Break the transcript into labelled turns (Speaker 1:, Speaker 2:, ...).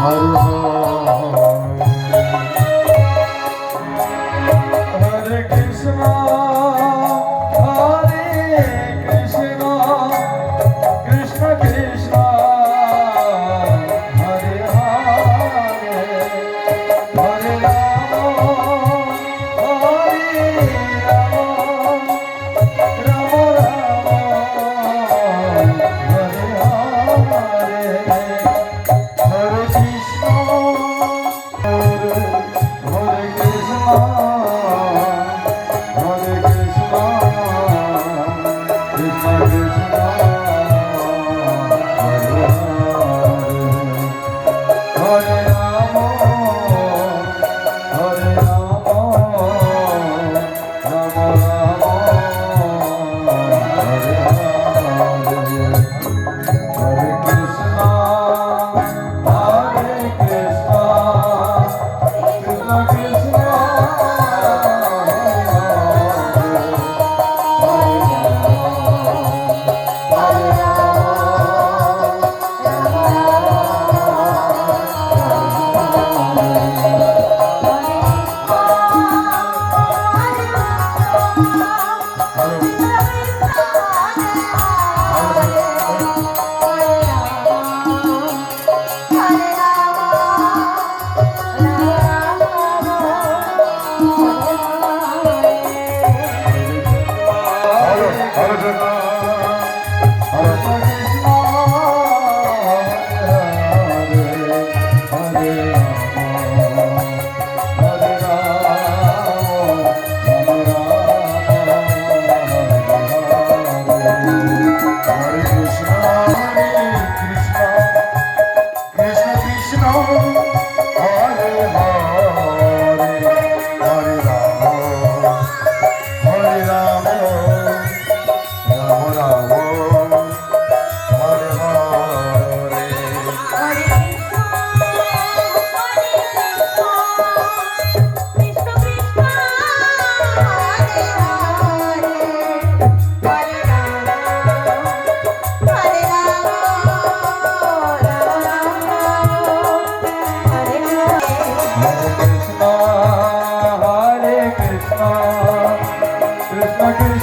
Speaker 1: Hare
Speaker 2: I'm Hare Krishna